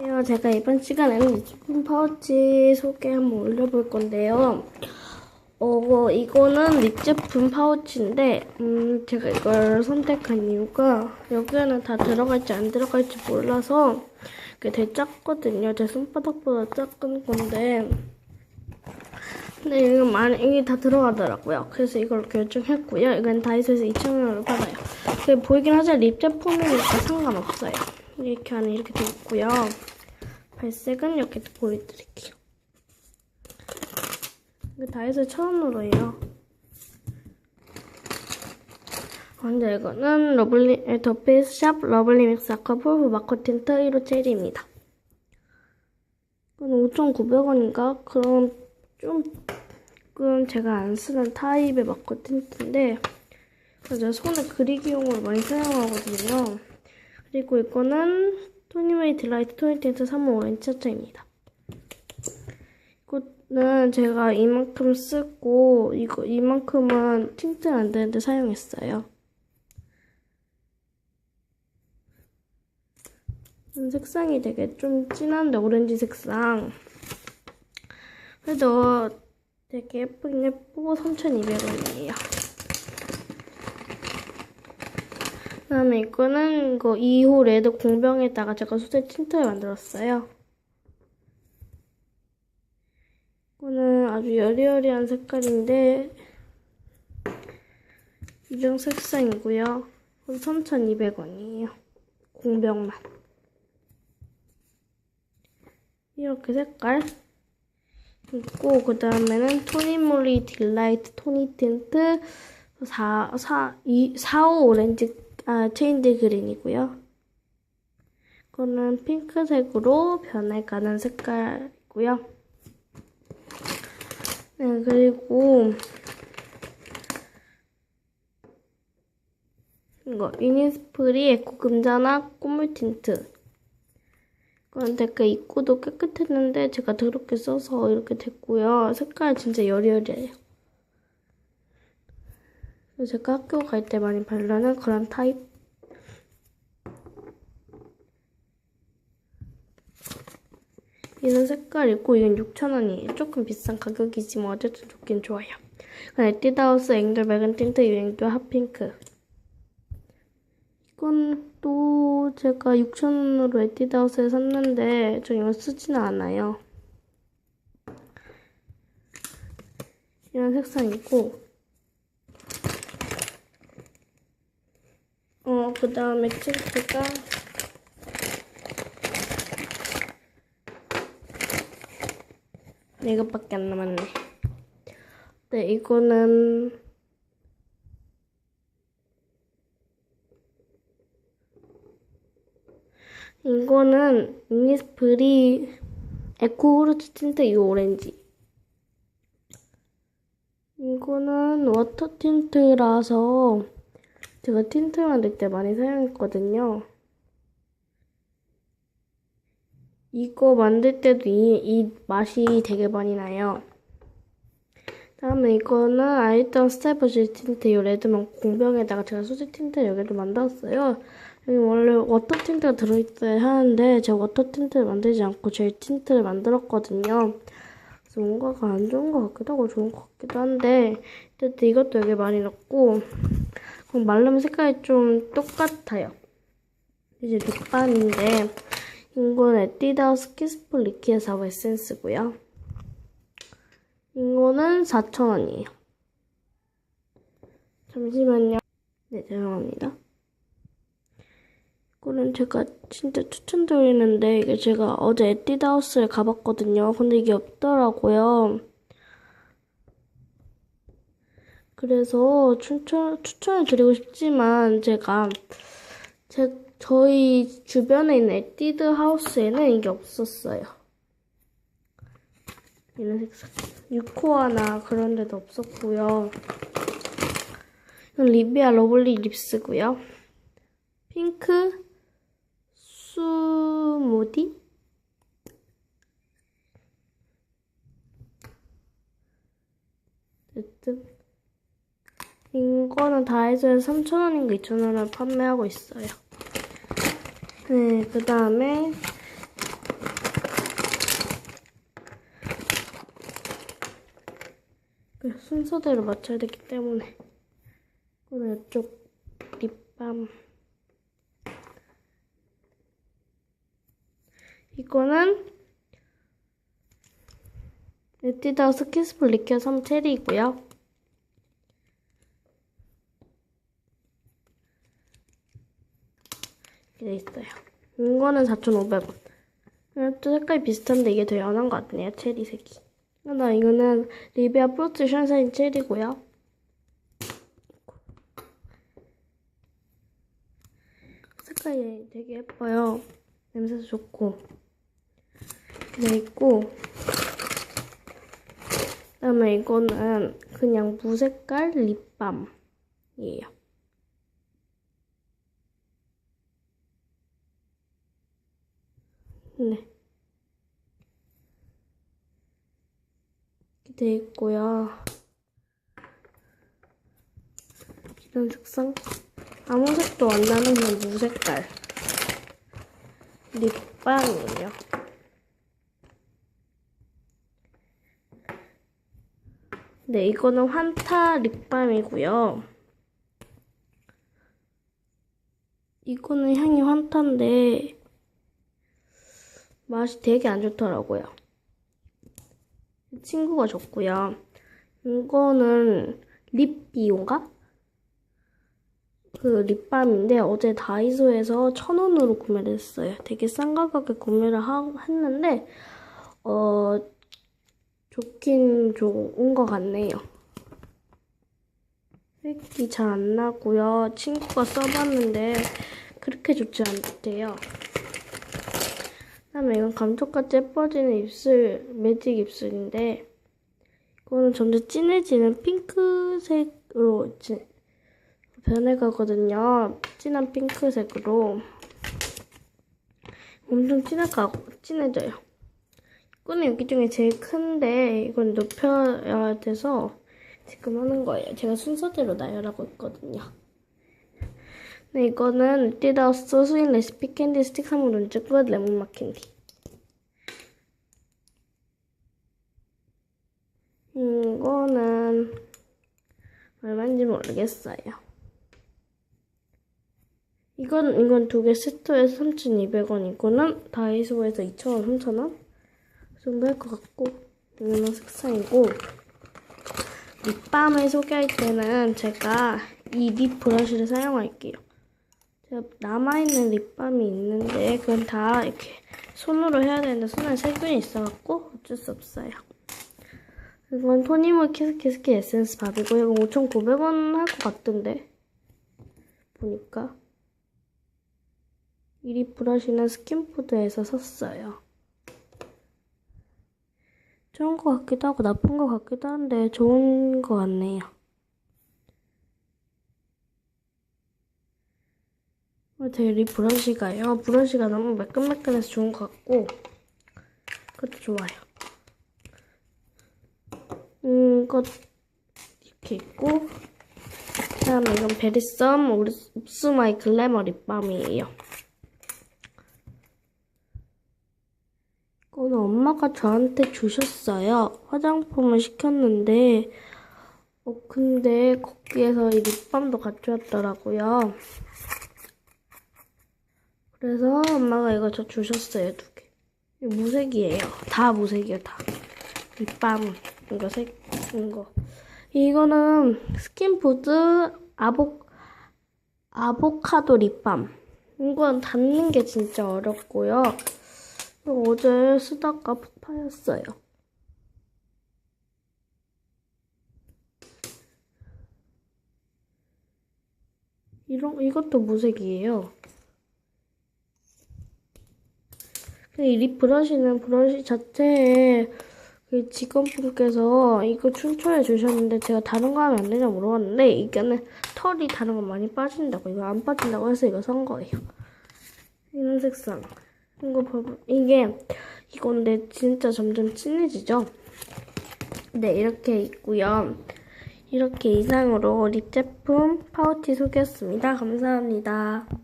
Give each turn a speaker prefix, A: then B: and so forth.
A: 안녕하세요. 제가 이번 시간에는 리치품 파우치 소개 한번 올려볼 건데요. 어, 이거는 립 제품 파우치인데, 음, 제가 이걸 선택한 이유가 여기에는 다 들어갈지 안 들어갈지 몰라서 이게 되게 작거든요. 제 손바닥보다 작은 건데, 근데 이거 많이, 이게 다 들어가더라고요. 그래서 이걸 결정했고요. 이건 다이소에서 2,000원으로 받아요. 그 보이긴 하지만 립 제품이니까 상관없어요. 이렇게 안에 이렇게 돼 있고요. 발색은 이렇게 보여드릴게요. 이거 다이소 처음으로예요. 먼저 이거는 러블리, 더페이스 샵 러블리 믹스 아쿠아풀 마커 틴트 1호 체리입니다. 이건 5,900원인가? 그럼 조금 제가 안 쓰는 타입의 마커 틴트인데 제가 손에 그리기용으로 많이 사용하거든요. 그리고 이거는 토니메이 딜라이트 토니 틴트 3호 오렌지 차차입니다. 이거는 제가 이만큼 쓰고 이거 이만큼은 틴트 안 되는데 사용했어요. 음, 색상이 되게 좀 진한데 오렌지 색상. 그래도 되게 예쁘긴 예쁘고 3,200원이에요. 그 다음에 이거는 이거 2호 레드 공병에다가 제가 소재 틴트를 만들었어요. 이거는 아주 여리여리한 색깔인데 이중 색상이고요. 이건 3,200원이에요. 공병만. 이렇게 색깔 있고 그 다음에는 토니몰리 딜라이트 토니 틴트 4, 4, 2, 4호 오렌지 아, 체인지 그린이고요. 이거는 핑크색으로 변해가는 색깔이고요. 네, 그리고 이거 이니스프리 에코 금자나 꽃물 틴트 이건 되게 입고도 깨끗했는데 제가 더럽게 써서 이렇게 됐고요. 색깔 진짜 여리여리해요. 제가 학교 갈 때 많이 바르는 그런 타입. 이런 색깔이고 이건 6,000원이에요. 조금 비싼 가격이지만 어쨌든 좋긴 좋아요. 이건 에뛰드하우스 앵글 맥은 틴트 유행도 핫핑크. 이건 또 제가 6,000원으로 에뛰드하우스에 샀는데 저 이거 쓰지는 않아요. 이런 색상이고 어, 그 다음에 틴트가 네, 이것밖에 안 남았네. 네, 이거는 이거는 이니스프리 에코후르츠 틴트 이 오렌지. 이거는 워터 틴트라서 제가 틴트 만들 때 많이 사용했거든요. 이거 만들 때도 이, 이 맛이 되게 많이 나요. 다음에 이거는 아이턴 스타이퍼실 틴트 이 레드만 공병에다가 제가 수지 틴트 여기도 만들었어요. 여기 원래 워터 틴트가 들어있어야 하는데 제가 워터 틴트를 만들지 않고 젤 틴트를 만들었거든요. 그래서 뭔가가 안 좋은 것 같기도 하고 좋은 것 같기도 한데 어쨌든 이것도 여기 많이 넣고 그럼 말르면 색깔이 좀 똑같아요. 이제 립밤인데 이건 에뛰드하우스 키스풀 리키의 4호 에센스고요. 이거는 4,000원이에요. 잠시만요. 네, 죄송합니다. 이거는 제가 진짜 추천드리는데 이게 제가 어제 에뛰드 하우스를 가봤거든요. 근데 이게 없더라고요. 그래서 추천, 추천을 드리고 싶지만 제가 제, 저희 주변에 있는 에뛰드 하우스에는 이게 없었어요. 이런 색상. 유코아나 그런 데도 없었고요. 리비아 러블리 립스고요. 핑크 스무디? 이거는 다이소에서 3,000원인가 2,000원을 판매하고 있어요. 네, 그 다음에 그 순서대로 맞춰야 되기 때문에 이거는 이쪽 립밤 이거는 에뛰드 스킨스플 리퀘어 3 체리이고요. 돼 있어요. 이거는 4,500원. 또 색깔이 비슷한데 이게 더 연한 것 같네요. 체리 색이. 나 이거는 리비아 프로트 션샤인 체리고요. 색깔이 되게 예뻐요. 냄새도 좋고. 이렇게 돼 있고. 그다음에 이거는 그냥 무색깔 립밤이에요. 네. 이렇게 돼 있고요. 이런 색상 아무 색도 안 나는 그냥 무색깔 립밤이에요. 네, 이거는 환타 립밤이고요. 이거는 향이 환타인데 맛이 되게 안 좋더라고요. 친구가 줬고요. 이거는 립비온가? 그 립밤인데 어제 다이소에서 천 원으로 구매를 했어요. 되게 싼 가격에 구매를 하, 했는데 어 좋긴 좋은 것 같네요. 색이 잘 안 나고요. 친구가 써봤는데 그렇게 좋지 않대요. 그다음에 이건 감쪽같이 예뻐지는 입술 매직 입술인데 이거는 점점 진해지는 핑크색으로 지, 변해가거든요. 진한 핑크색으로 엄청 진해가 진해져요. 이거는 여기 중에 제일 큰데 이건 높여야 돼서 지금 하는 거예요. 제가 순서대로 나열하고 있거든요. 네, 이거는 띠다우스 스윗 레시피 캔디 스틱 3호 눈ጭ 끝 레몬 맛 캔디. 이거는 얼마인지 모르겠어요. 이건 이건 두 개 세트에서 3,200원. 이거는 다이소에서 2,000원, 3,000원 정도 할 것 같고 이거는 색상이고 립밤을 소개할 때는 제가 이 립 브러쉬를 사용할게요. 남아있는 립밤이 있는데 그건 다 이렇게 손으로 해야 되는데 손에 세균이 있어갖고 어쩔 수 없어요. 이건 토니모어 키스키스키 에센스 밥이고 이거 5,900원 할 것 같던데 보니까 이립 브러쉬는 스킨푸드에서 샀어요. 좋은 것 같기도 하고 나쁜 것 같기도 한데 좋은 것 같네요. 제립 브러쉬가요. 브러쉬가 너무 매끈매끈해서 좋은 것 같고 그것도 좋아요. 음, 이거 이렇게 있고 그다음에 이건 베리썸 옵스마이 글래머 립밤이에요. 이거는 엄마가 저한테 주셨어요. 화장품을 시켰는데 어 근데 거기에서 이 립밤도 같이 왔더라고요. 그래서 엄마가 이거 저 주셨어요 두 개. 이거 무색이에요. 다 무색이에요 다. 립밤 이거 색 이거 이거는 스킨푸드 아보 아보카도 립밤. 이건 닿는 게 진짜 어렵고요. 어제 쓰다가 푹 파였어요. 이런 이것도 무색이에요. 이 립 브러쉬는 브러쉬 자체에 그 직원분께서 이거 춘초에 주셨는데 제가 다른 거 하면 안 되냐 물어봤는데 이거는 털이 다른 거 많이 빠진다고 이거 안 빠진다고 해서 이거 산 거예요. 이런 색상. 이거 봐봐. 이게 이건데 진짜 점점 진해지죠? 네 이렇게 있고요. 이렇게 이상으로 립 제품 파우치 소개했습니다. 감사합니다.